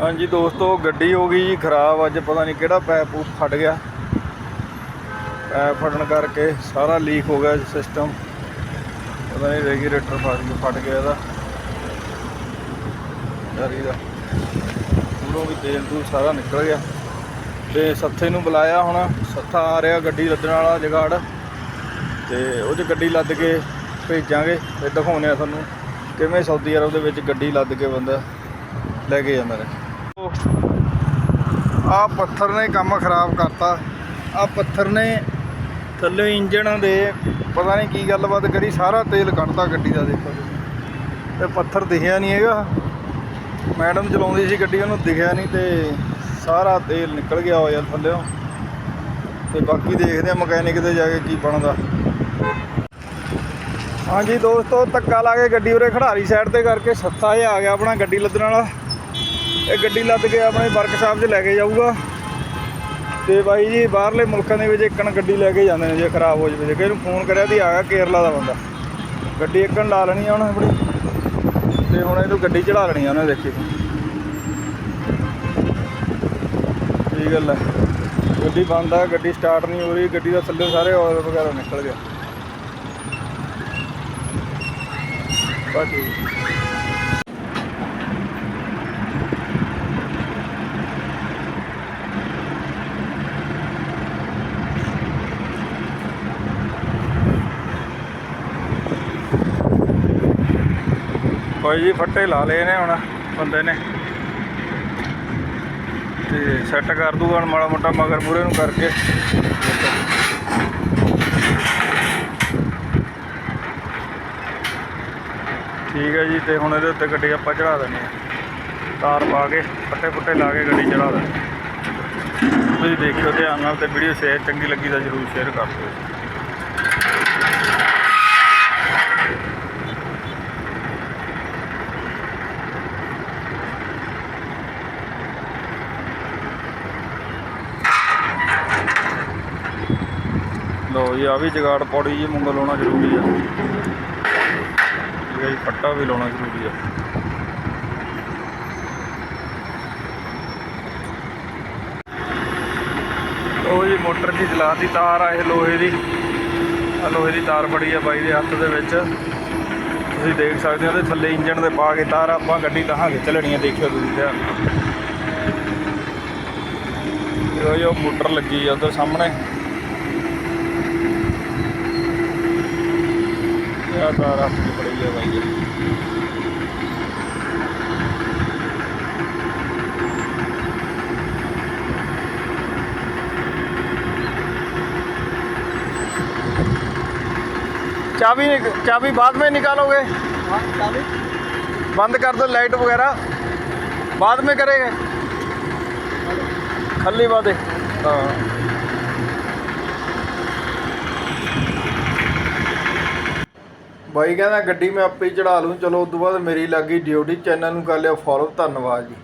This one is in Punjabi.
ਹਾਂਜੀ ਦੋਸਤੋ, ਗੱਡੀ ਹੋ ਗਈ ਜੀ ਖਰਾਬ, ਅੱਜ ਪਤਾ ਨਹੀਂ ਕਿਹੜਾ ਪੈਪ ਫਟ ਗਿਆ। ਪੈਪ ਫਟਣ ਕਰਕੇ ਸਾਰਾ ਲੀਕ ਹੋ ਗਿਆ ਸਿਸਟਮ ਪਤਾ ਨਹੀਂ ਰੈਗੂਲੇਟਰ ਫਟ ਗਿਆ ਫਟ ਗਿਆ ਇਹਦਾ। ਗਾੜੀ ਦਾ ਪੂਰੋਂ ਵੀ ਤੇਲ ਤੂਲ ਸਾਰਾ ਨਿਕਲ ਗਿਆ। ਤੇ ਸੱਥੇ ਨੂੰ ਬੁਲਾਇਆ ਹੁਣ, ਸੱਥਾ ਆ ਰਿਹਾ ਗੱਡੀ ਲੱਦਣ ਵਾਲਾ ਜਗਾੜ। ਤੇ ਉਹ 'ਚ ਗੱਡੀ ਲੱਦ ਕੇ ਭੇਜਾਂਗੇ, ਤੇ ਦਿਖਾਉਂਦੇ ਆ ਤੁਹਾਨੂੰ ਕਿਵੇਂ ਸਾਊਦੀ ਅਰਬ ਦੇ ਵਿੱਚ ਗੱਡੀ ਲੱਦ ਕੇ ਬੰਦਾ ਲੈ ਕੇ ਜਾਂਦਾ ਰਿਹਾ ਆ ਪੱਥਰ ਨੇ ਕੰਮ ਖਰਾਬ ਕਰਤਾ। ਆ ਪੱਥਰ ਨੇ ਥੱਲੇ ਇੰਜਣ ਦੇ ਪਤਾ ਨਹੀਂ ਕੀ ਗੱਲਬਾਤ ਕਰੀ, ਸਾਰਾ ਤੇਲ ਕੱਢਤਾ ਗੱਡੀ ਦਾ ਦੇਖੋ ਤੁਸੀਂ। ਤੇ ਪੱਥਰ ਦਿਖਿਆ ਨਹੀਂ ਹੈਗਾ। ਮੈਡਮ ਚਲਾਉਂਦੀ ਸੀ ਗੱਡੀ, ਉਹਨੂੰ ਦਿਖਿਆ ਨਹੀਂ ਤੇ ਸਾਰਾ ਤੇਲ ਨਿਕਲ ਗਿਆ ਹੋਇਆ ਥੱਲੇੋਂ। ਤੇ ਬਾਕੀ ਦੇਖਦੇ ਆ ਮਕੈਨਿਕ ਤੇ ਜਾ ਕੇ ਕੀ ਬਣਦਾ। ਹਾਂਜੀ ਦੋਸਤੋ, ਧੱਕਾ ਲਾ ਕੇ ਗੱਡੀ ਉਰੇ ਖੜਾਰੀ ਸਾਈਡ ਤੇ ਕਰਕੇ ਸੱਤਾ ਜਿਹਾ ਆ ਗਿਆ ਆਪਣਾ ਗੱਡੀ ਲੱਦਣ ਵਾਲਾ। ਇਹ ਗੱਡੀ ਲੱਦ ਕੇ ਆਪਣੇ ਵਰਕਸ਼ਾਪ 'ਚ ਲੈ ਕੇ ਜਾਊਗਾ। ਤੇ ਬਾਈ ਜੀ, ਬਾਹਰਲੇ ਮੁਲਕਾਂ ਦੇ ਵਿੱਚ ਇੱਕਣ ਗੱਡੀ ਲੈ ਕੇ ਜਾਂਦੇ ਨੇ ਜੇ ਖਰਾਬ ਹੋ ਜਾਵੇ। ਜੇ ਕਿਸੇ ਨੂੰ ਫੋਨ ਕਰਿਆ ਤੇ ਆ ਗਿਆ ਕੇਰਲਾ ਦਾ ਬੰਦਾ। ਗੱਡੀ ਇੱਕਣ ਲਾ ਲੈਣੀ ਆ ਉਹਨੇ ਆਪਣੀ। ਤੇ ਹੁਣ ਇਹਨੂੰ ਗੱਡੀ ਚੜਾ ਲੈਣੀ ਆ ਉਹਨੇ, ਦੇਖੀ। ਕੀ ਗੱਲ ਹੈ ਗੱਡੀ ਬੰਦ ਆ, ਗੱਡੀ ਸਟਾਰਟ ਨਹੀਂ ਹੋ ਰਹੀ। ਗੱਡੀ ਦਾ ਥੱਲੇ ਸਾਰੇ ਆਇਲ ਵਗੈਰਾ ਨਿਕਲ ਗਿਆ। ਬਸ ਠੀਕ ਜੀ, ਫੱਟੇ ਲਾ ਲਏ ਨੇ ਹੁਣ ਬੰਦੇ ਨੇ। ਤੇ ਸੈੱਟ ਕਰ ਦੂਗਾ ਹੁਣ ਮਾੜਾ ਮੋਟਾ ਮਗਰ ਮੂਰੇ ਨੂੰ ਕਰਕੇ। ਠੀਕ ਹੈ ਜੀ, ਤੇ ਹੁਣ ਇਹਦੇ ਉੱਤੇ ਗੱਡੀ ਆਪਾਂ ਚੜਾ ਦਿੰਦੇ ਆ ਤਾਰ ਪਾ ਕੇ ਫੱਟੇ ਫੁੱਟੇ ਲਾ ਕੇ ਗੱਡੀ ਚੜਾ ਦਿੰਦੇ ਹਾਂ। ਤੁਸੀਂ ਦੇਖਿਓ ਧਿਆਨ ਨਾਲ ਤੇ ਵੀਡੀਓ ਸ਼ੇਅਰ ਚੰਗੀ ਲੱਗੀ ਤਾਂ ਜਰੂਰ ਸ਼ੇਅਰ ਕਰ ਦਿਓ। ਲਓ ਜੀ ਆ ਵੀ ਜਗਾੜ ਪੌੜੀ ਜੀ ਮੁੰਗਲ ਲਾਉਣਾ ਜ਼ਰੂਰੀ ਆ। ਠੀਕ ਹੈ ਜੀ, ਫੱਟਾ ਵੀ ਲਾਉਣਾ ਜ਼ਰੂਰੀ ਆ। ਲਓ ਜੀ, ਮੋਟਰ ਦੀ ਚਲਾਤੀ ਤਾਰ ਆ ਇਹ ਲੋਹੇ ਦੀ। ਆ ਲੋਹੇ ਦੀ ਤਾਰ ਫੜੀ ਆ ਬਾਈ ਦੇ ਹੱਥ ਦੇ ਵਿੱਚ। ਤੁਸੀਂ ਦੇਖ ਸਕਦੇ ਹੋ, ਉਹਦੇ ਥੱਲੇ ਇੰਜਣ ਦੇ ਪਾ ਕੇ ਤਾਰ ਆਪਾਂ ਗੱਡੀ ਲਾਹਾਂਗੇ, ਚੱਲਣੀ ਆ, ਦੇਖਿਓ ਤੁਸੀਂ ਧਿਆਨ ਨਾਲ ਇਹ ਜੋ ਮੋਟਰ ਲੱਗੀ ਆ ਉਧਰ ਸਾਹਮਣੇ। लगातार आती पड़ी है। भाई चाबी चाबी बाद में निकालोगे? हाँ, बंद कर दो लाइट वगैरह। बाद में करेंगे? हाँ। खाली बातें हाँ। ਬਾਈ ਕਹਿੰਦਾ ਗੱਡੀ ਮੈਂ ਆਪੇ ਹੀ ਚੜਾ ਲੂੰ ਚਲੋ ਉਸ ਤੋਂ ਬਾਅਦ ਮੇਰੀ ਲੱਗੀ ਡਿਊਟੀ। ਚੈਨਲ ਨੂੰ ਕਰ ਲਿਓ ਫੋਲੋ ਧੰਨਵਾਦ ਜੀ।